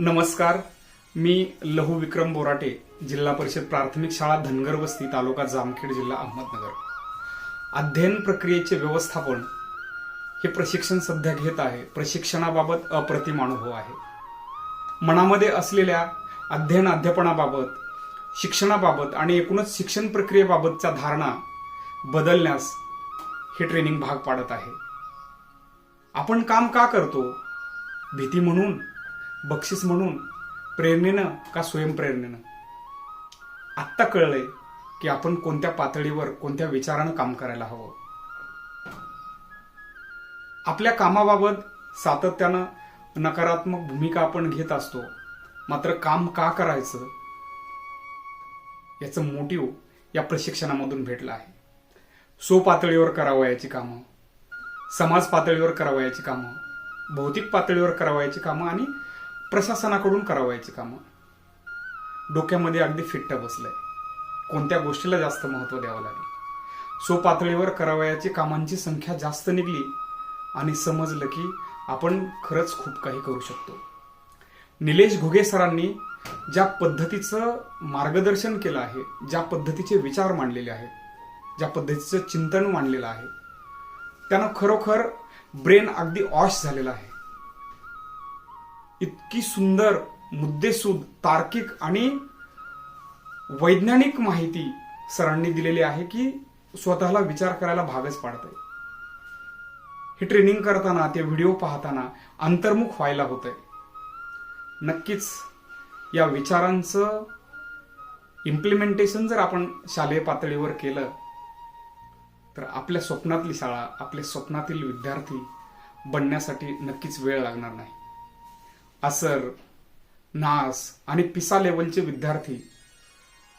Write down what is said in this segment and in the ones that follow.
नमस्कार. मी लहू विक्रम बोराटे जिल्हा परिषद प्राथमिक शाळा धनगर वस्ती तालुका जामखेड जिल्हा अहमदनगर. अध्ययन प्रक्रियेचे व्यवस्थापन हे प्रशिक्षण सध्या घेत आहे. प्रशिक्षणाबाबत अप्रतिम अनुभव हो आहे. मनामध्ये असलेल्या अध्ययन अध्यापनाबाबत शिक्षणाबाबत आणि एकूणच शिक्षण प्रक्रियेबाबतच्या धारणा बदलण्यास हे ट्रेनिंग भाग पाडत आहे. आपण काम का करतो? भीती म्हणून बक्षीस म्हणून प्रेरणेनं का स्वयंप्रेरणेनं आत्ता कळलंय की आपण कोणत्या पातळीवर कोणत्या विचारानं काम करायला हवं. आपल्या कामाबाबत सातत्यानं नकारात्मक भूमिका आपण घेत असतो. मात्र काम का करायचं? याचं मोटिव या प्रशिक्षणामधून भेटलं आहे. सो पातळीवर करावयाची कामं समाज पातळीवर करावयाची कामं भौतिक पातळीवर करावयाची कामं आणि प्रशासनाकडून करावायची कामं. डोक्यामध्ये अगदी फिट्ट बसलंय. कोणत्या गोष्टीला जास्त महत्त्व द्यावं लागेल? सो पातळीवर करावयाची कामांची संख्या जास्त निघली आणि समजलं की आपण खरंच खूप काही करू शकतो. निलेश घुगे सरांनी ज्या पद्धतीचं मार्गदर्शन केलं आहे ज्या पद्धतीचे विचार मांडलेले आहेत ज्या पद्धतीचं चिंतन मांडलेलं आहे त्यानं खरोखर ब्रेन अगदी ऑश झालेला आहे. इतकी सुंदर मुद्देसूद तार्किक आणि वैज्ञानिक माहिती सरांनी दिलेली आहे की स्वतःला विचार करायला भागच पाडतंय. हे ट्रेनिंग करताना ते व्हिडिओ पाहताना अंतर्मुख व्हायला होतंय. नक्कीच या विचारांचं इम्प्लिमेंटेशन जर आपण शालेय पातळीवर केलं तर आपल्या स्वप्नातली शाळा आपल्या स्वप्नातील विद्यार्थी बनण्यासाठी नक्कीच वेळ लागणार नाही. असर नास आणि पिसा लेवलचे विद्यार्थी.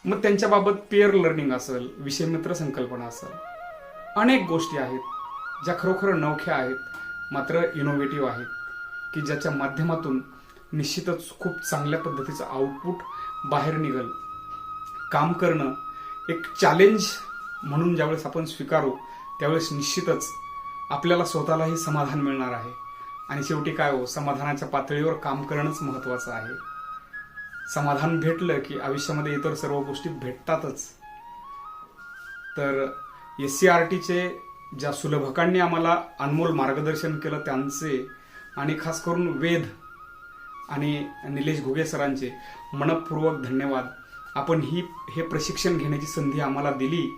मग त्यांच्याबाबत पेअर लर्निंग असेल विषयमित्र संकल्पना असेल. अनेक गोष्टी आहेत ज्या खरोखर नवख्या आहेत मात्र इनोव्हेटिव्ह आहेत की ज्याच्या माध्यमातून निश्चितच खूप चांगल्या पद्धतीचं आउटपुट बाहेर निघल. काम करणं एक चॅलेंज म्हणून ज्यावेळेस आपण स्वीकारू त्यावेळेस निश्चितच आपल्याला स्वतःलाही समाधान मिळणार आहे. आणि शेवटी काय हो समाधानाच्या पातळीवर काम करणंच महत्वाचं आहे. समाधान भेटलं की आयुष्यामध्ये इतर सर्व गोष्टी भेटतातच. तर एस सी आर टीचे ज्या सुलभकांनी आम्हाला अनमोल मार्गदर्शन केलं त्यांचे आणि खास करून वेद आणि निलेश घुगे सरांचे मनपूर्वक धन्यवाद. आपण ही हे प्रशिक्षण घेण्याची संधी आम्हाला दिली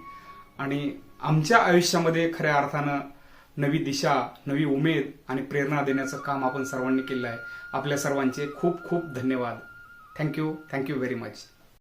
आणि आमच्या आयुष्यामध्ये खऱ्या अर्थानं नवी दिशा नवी उमेद आणि प्रेरणा देण्याचं काम आपण सर्वांनी केलं आहे. आपल्या सर्वांचे खूप खूप धन्यवाद. Thank you thank you very much